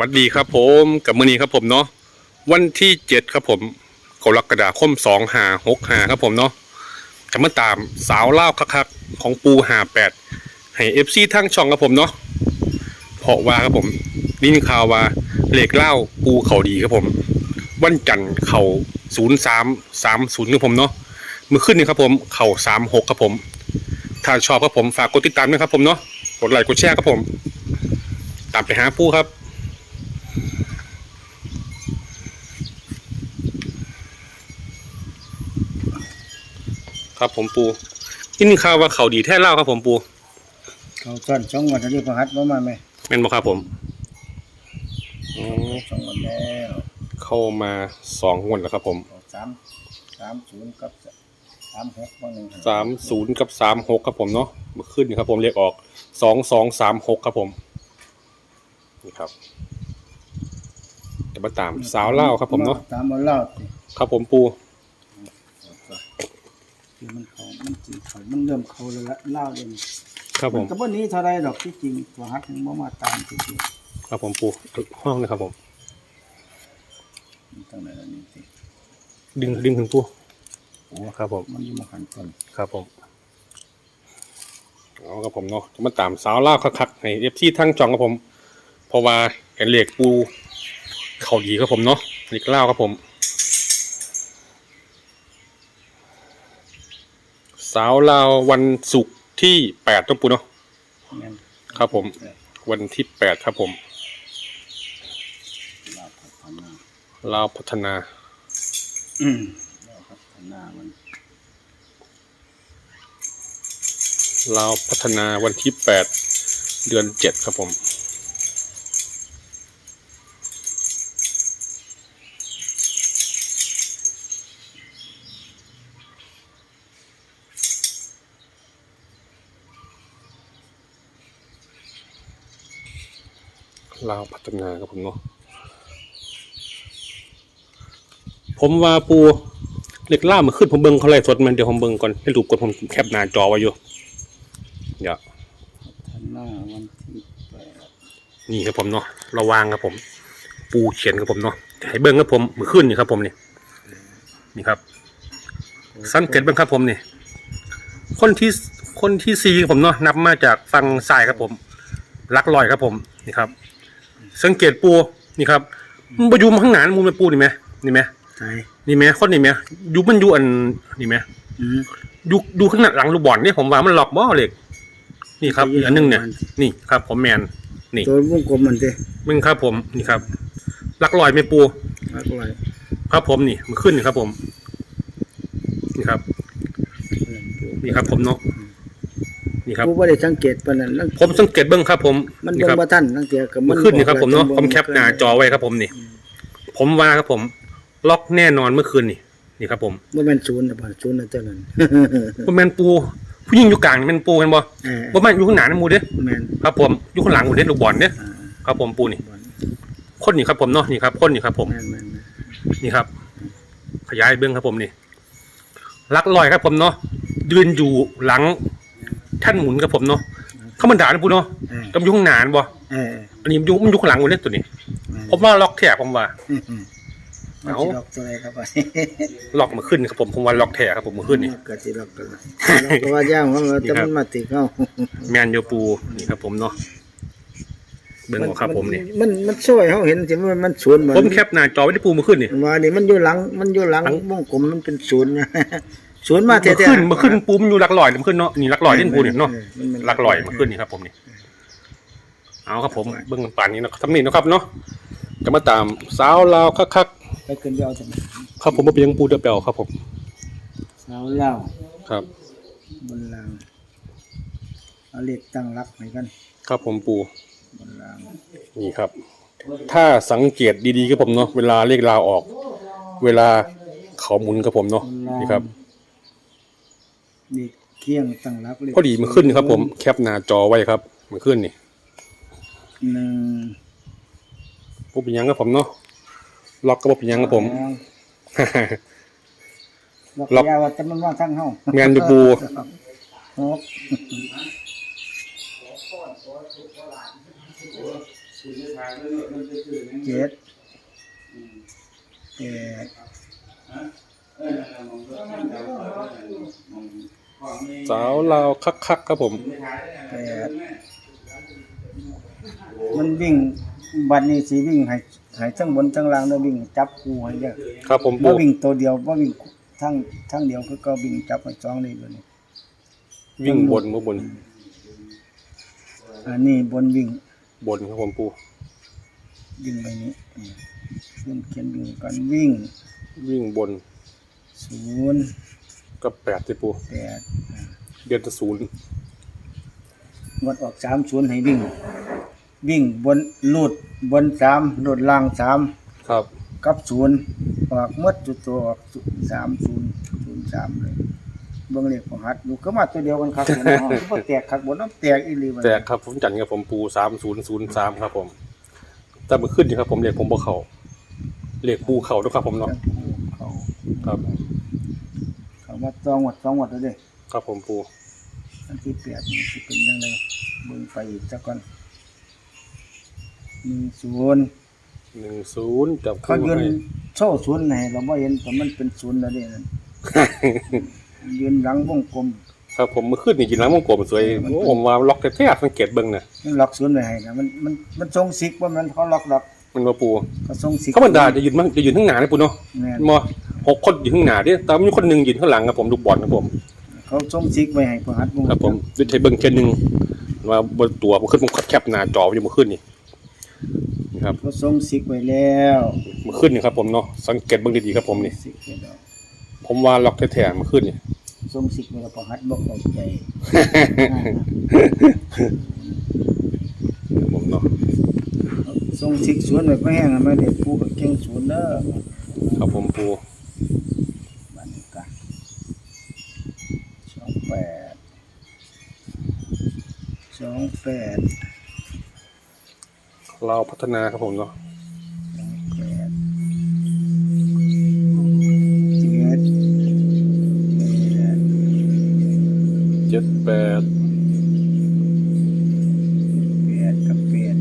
วัสดีครับผมกับมือนี้ครับผมเนาะวันที่เจ็ดครับผมกรกฎาคมสองหาหกหาครับผมเนาะจะมาตามสาวเล่าคักๆของปูหาแปดให้เอฟซีทั้งช่องครับผมเนาะเพราะว่าครับผมไดยินข่าวว่าเหล็กเล่าปูเขาดีครับผม วันจันทร์เข่าศูนย์สามสามศูนย์ครับผมเนาะมือขึ้นนี่ครับผมเข่าสามหกครับผม ถ้าชอบครับผมฝากกดติดตามด้วยครับผมเนาะกดไลค์กดแชร์ครับผม ตามไปหาปูครับ ครับผมปูยินข่าวว่าเขาดีแท้เล่าครับผมปูเขาต้นสองวันนี้พระหัตมามาไหมแม่นบ่ครับผมอืมสองวันแล้วเข้ามาสองงวดแล้วครับผมเขาสามสามศูนย์กับสามหกบางหนึ่งสามศูนย์กับสามหกครับผมเนาะเมื่อขึ้นนี่ครับผมเรียกออกสองสองสามหกครับผมนี่ครับจะมาตามสาวเล่าครับผมเนาะตามมาเล่าสิครับผมปู คือมันเขามันจีเขามันเริ่มเขาแล้วละเล่าเด่นครับผมก็บ่หนี้เท่าไรดอกที่จริงพระหัตถึงบ่มาตามจริงครับผมปูห้องนะครับผมๆมันตั้งแต่ละนี้สิดึงดึงถึงปูโอ้ครับผมมันอยู่มาขันต้นครับผมเอาครับผมเนาะจะมาตามสาวเล่าวคักๆให้เอฟซีทั้งจองครับผม เพราะว่าเห็นเหล็กปู เขาดีครับผมเนาะเหล็กเล่าวครับผม สาวลาววันศุกร์ที่แปดต้องปูเนาะแม่นครับผม วันที่แปดครับผมลาวพัฒนาลาวพัฒนา อืมลาวพัฒนามันลาวพัฒนาวันที่แปดเดือนเจ็ดครับผม ลาวพัฒนาครับผมเนาะผมว่าปูเหล็กล่ามาขึ้นผมเบิ้งเขาไล่สดมันเดี๋ยวผมเบิ้งก่อนให้รูปกดผมแคปหน้าจอไว้อยู่เดี๋ยวนี่ครับผมเนาะระวางครับผม ปูเขียนครับผมเนาะให้เบิ้งครับผมมือขึ้นนี่ครับผมนี่นี่ครับ สังเกตบิ้งครับผมนี่คนที่คนที่สี่ครับผมเนาะนับมาจากฝั่งซ้ายครับผมลักลอยครับผมนี่ครับ สังเกตปูนี่ครับมันไปอยู่ข้างหน้ามูมันปูนี่ไหมนี่ไหมใช่นี่ไหมคนนี่ไหมอยู่มันอยู่อันนี่ไหมอืมดูดูข้างหน้าหลังลูกบอลนี่ผมว่ามันหลอกบ่เหล็ก นี่ครับอีอีกกอันหนึงเนี่ยประมาณนี่ครับ ผมแมน นี่ ตัววงกลมมันสิมึงครับผมนี่ครับลักลอยไม่ปู รักไว้ครับผมนี่มันขึ้นนี่ครับผม นี่ครับ นี่ครับผมเนาะ นี่ครับ ผู้บ่ได้สังเกตปานนั้นแล้วผมสังเกตเบิ้งครับ ผมมันนี่เบิ่งครับบ่ทันตั้งแต่ก็มันขึ้นนี่ครับผมเนาะอกผมแคปหน้าจอไว้ครับผมนี่ ผมว่าครับผม ล็อกแน่นอนเมื่อคืนนี่นี่ครับ ผมบ่แม่นศูนย์นะบ่ศูนย์นะเจ้านั้นผมแมนปู ผู้หญิงอยู่กลางนี่แมนปูกันบ่เออบ่แม่นอยู่ข้างหน้านะหมูเด้แม่นครับ ผมอยู่ข้างหลังหมูเด้ลูกบอลเด้อ่าครับผมปูนี่ คนนี่ครับผมเนาะนี่ครับคนนี่ครับผม แม่นแม่นแม่นนี่ครับ ขยายเบื้องครับผมนี่ลักลอยครับผมเนาะยืนอยู่หลัง ท่านหมุนครับผมเนาะเขามันด่านะปูเนาะเออจำอยู่ข้างหน้าบ่เอออันนี้มันอยู่มันอยู่ข้างหลังหมดเลยตัวนี้ ผมว่าล็อกแท้ผมว่าเอาเอา สิล็อกตัวใดครับว่าล็อกมาขึ้นครับผมผมว่าล็อกแท้ครับผมมาขึ้นนี่ ก็สิล็อกตัวใดล็อกตัวย่างของเราแต่มันมาติดเฮาแมนโยปูนี่ครับผมเนาะเบื้องของครับผมนี่มันมันช่วยเฮาเห็นสิมันมันศูนย์บ่ผมแคปหน้าจอไว้ที่ปูมาขึ้นนี่ ว่านี่มันอยู่หลัง มันอยู่หลังหลัง วงกลมมันเป็นศูนย์นะ ศูนย์มามาแท้ขึ้นๆมาขึ้นปูมันอยู่หลักลอยมาขึ้นเนาะนี่หลักลอยที่ปูนี่เนาะออมันมันหลักลอยมาขึ้นนี่ครับ ผมนี่เอาครับผมเบื้องป่านนี้นะครับทำนี่นะครับเนาะจะมาตามสาวลาวคักๆไปขึ้นไปเอาจังครับผมมาเป็นยังปูเดอะเปลครับผมสาวเล่าวครับบนรางเอาเลขตั้งรักให้กัน ครับผมปูบนรางนี่ครับ ถ้าสังเกตดีๆครับผมเนาะเวลาเลขลาวออก เวลาเขาหมุนครับผมเนาะนี่ครับ เลขเคียงตั้งรักเลขพอดีมันขึ้นครับ ผมแคปหน้าจอไว้ครับ มันขึ้นนี่หนึ่งปุ๊บเป็นหยังครับผมเนาะล็อกก็บ่เป็นหยังครับผมล็อกล็อกยาวว่าแต่มันว่าทั้งเฮาแม่นอยู่ปูหกเจ็ดแปด สาวลาวคักคักๆครับผมแปดมันวิ่งบัดนี้สิวิ่งให้ให้ทั้งบนทั้งล่างแล้ววิ่งจับคู่ให้เด้อครับผมบ่ปูวิ่งตัวเดียวบ่วิ่งทั้งทั้งเดียวคือก็วิ่งจับให้สองนี่เดี๋ยวนี้วิ่งบนบ่บน อันนี้บนวิ่ง บนครับผมปูวิ่งไปนี้อืมเขียนเขียนวิ่งก่อนวิ่ง วิ่งบนศูนย์ กับแปดที่ปูแปดเดือนจะศูนย์งดออกสามศูนย์ให้วิ่ง วิ่งบนลูดบนสามลูดล่างสามครับกับศูนย์ออกหมดจุดตัวออกสามศูนย์ศูนย์สามเลยเบิ่งเลขของหัดอยู่ก็มาตัวเดียวกันครับเนาะบ่แตกคักบ่น้ำแตกอีหลีบัดแจนี้กครับผมจันกับผมปูสามศูนย์ศูนย์สามครับผม แต่เมื่อขึ้นนี่ครับผมเรียกผมบ่เขาเรียกปูเขาด้วยครับผมเนาะเขาครับเขา มาต้องหมดสองหมดแล้วเด้ครับผมปูอันที่แปดนี่สิเป็นยังไงเบิ่งไปอีกสักก่อนหนึ่งศูนย์หนึ่งศูนย์จับเขาคู่ยืนให้ โซ่ศูนย์ให้เราบ่เห็นแต่มันเป็นศูนย์แล้วนี่นั่นยืนหลังวงกลม ครับผมเมื่อขึ้นนี่กินล้างมงกลมสวยโอ้ผมว่าล็อกแท้ๆสังเกตเบิ่งน่ะมันล็อกศูนย์ไว้ให้นะมันมันมันทรงซิกว่ามันเขาล็อกล็อกมันว่าปูเขาทรงซิกเขาบรรดาจะยืนมันจะยืนข้างหน้าเลยปูเนาะแม่นมอ หกคนยืนข้างหน้าดิแต่มีคนหนึ่งยืนข้างหลังครับผมลูกบอลครับผมเขาทรงซิกไว้ให้พอหัดวงครับผมด้วยใช้เบิ่งแค่หนึงว่าบนตัวมันขึ้นผมแคปหน้าจออยู่เมื่อขึ้นนี่นี่ครับเขาทรงซิกไว้แล้วเมื่อขึ้นนี่ครับผมเนาะสังเกตเบิ่งดีๆครับผมนี่ซิกไว้แล้วผมว่าล็อกแท้ๆเมื่อขึ้นนี่ทรงซิกไว้แล้วพอหัดบ่เข้าใจครับผมเนาะทรงซิกศูนย์ไว้ก็แห้งอะไม่ได้ปูก็เก่งศูนย์เด้อครับผมปู บัดนี้กันสองแปดส องแปดเราพัฒนาครับผมเนาะแปดเจ็ดแปดเจ็ดแปดแปดกับแปด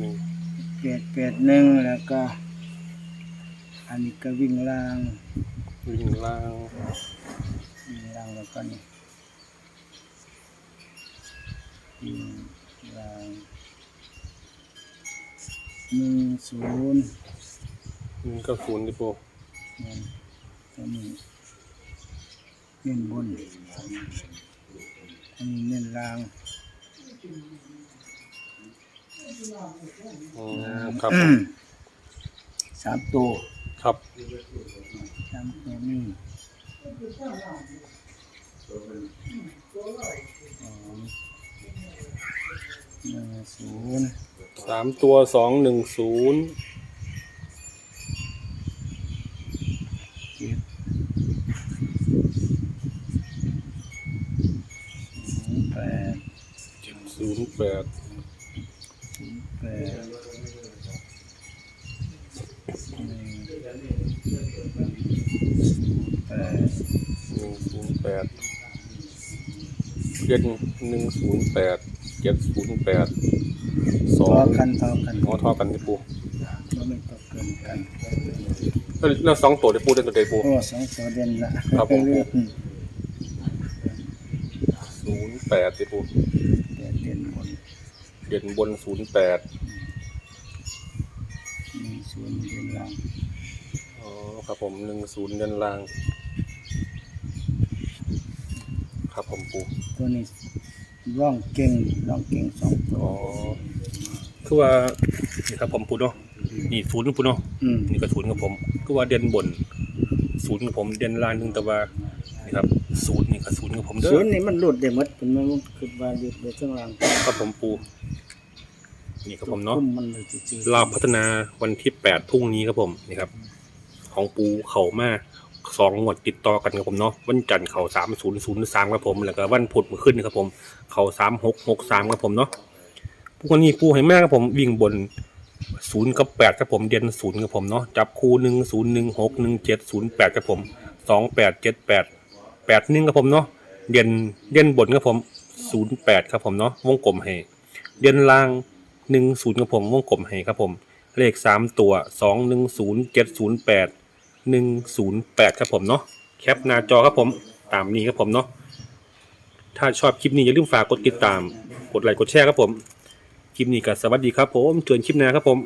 นี่แปดแปดหนึ่งแล้วก็ อันนี้ก็วิ่งล่าง วิ่งล่างวิ่งล่างแล้วก็นี่วิ่งล่างหนึ่งศูนย์นี่ก็ศูนย์ที่ปูนั่นตัวนี้เน้นบนอันนี้เน้นล่างอืมครับผมสามตัว ครับสามตัวนี่สองหนึ่งศูนย์สามตัวสองหนึ่งศูนย์เจ็ดศูนย์แปดศูนย์แปด ศูนย์แปดหนึ่งแปด หนึ่งศูนย์แปด เจ็ดหนึ่งศูนย์แปดเจ็ดศูนย์แปดสต่อองกันต่อกันอ๋อเท่ากันที่ปูว่าไม่ต่อเกินกันแล้วแล้วสองตัวที่ปูเป็นตัวเดียวปู โอ้สองตัวเด่นละครับผม เลือกศูนย์แปดที่ปูแต่เด่นบนเด่นบนศูนย์แปดหนึ่งศูนย์เด่นล่างอ๋อครับผมหนึ่งศูนย์เด่นล่าง ครับผมปูตัวนี้ร่องเก่งร่องเก่งสองตัวอ๋อคือว่านี่ครับผมปูเนาะนี่ศูนย์ปูเนาะอืมนี่ก็ศูนย์กับผมก็ว่าเด่นบนศูนย์กับผมเด่นล่างหนึงแต่ว่านี่ครับศูนย์นี่ก็ศูนย์กับผมเด้ศูอนย์นี่มันหลุดได้หมดเป็นมันคือว่าหลุดได้ทั้งล่างครับผมปูนี่ครับผมเนาะคุ้มันเลยจริงๆเราพัฒนาวันที่แปดพรุ่งนี้ครับผมนี่ครับ ของปูเขามา สองงวดติดต่อกันครับผมเนาะวันจันทร์เขาสามศูนย์ศูนย์สามครับผมแล้วก็วันพุธมาขึ้นครับผม เขาสามหกหกสามครับผมเนาะพวกนี้ปูให้มากครับผมวิ่งบนศูนย์กับแปดครับผมเด่นศูนย์ครับผมเนาะจับคู่หนึ่งศูนย์หนึ่งหกหนึ่งเจ็ดศูนย์แปดครับผมสองแปดเจ็ดแปดแปดหนึ่งครับผมเนาะเด่นเด่นบนครับผมศูนย์แปดครับผมเนาะวงกลมให้เด่นล่างหนึ่งศูนย์ครับผมวงกลมให้ครับผม เลขสามตัวสองหนึ่งศูนย์เจ็ดศูนย์แปด หนึ่งศูนย์แปดครับผมเนาะแคปหน้าจอครับผมตามนี้ครับผมเนาะถ้าชอบคลิปนี้อย่าลืมฝากกดติดตาม กดไลค์กดแชร์ครับผม คลิปนี้ก็สวัสดีครับผมเจอกันคลิปหน้าครับผม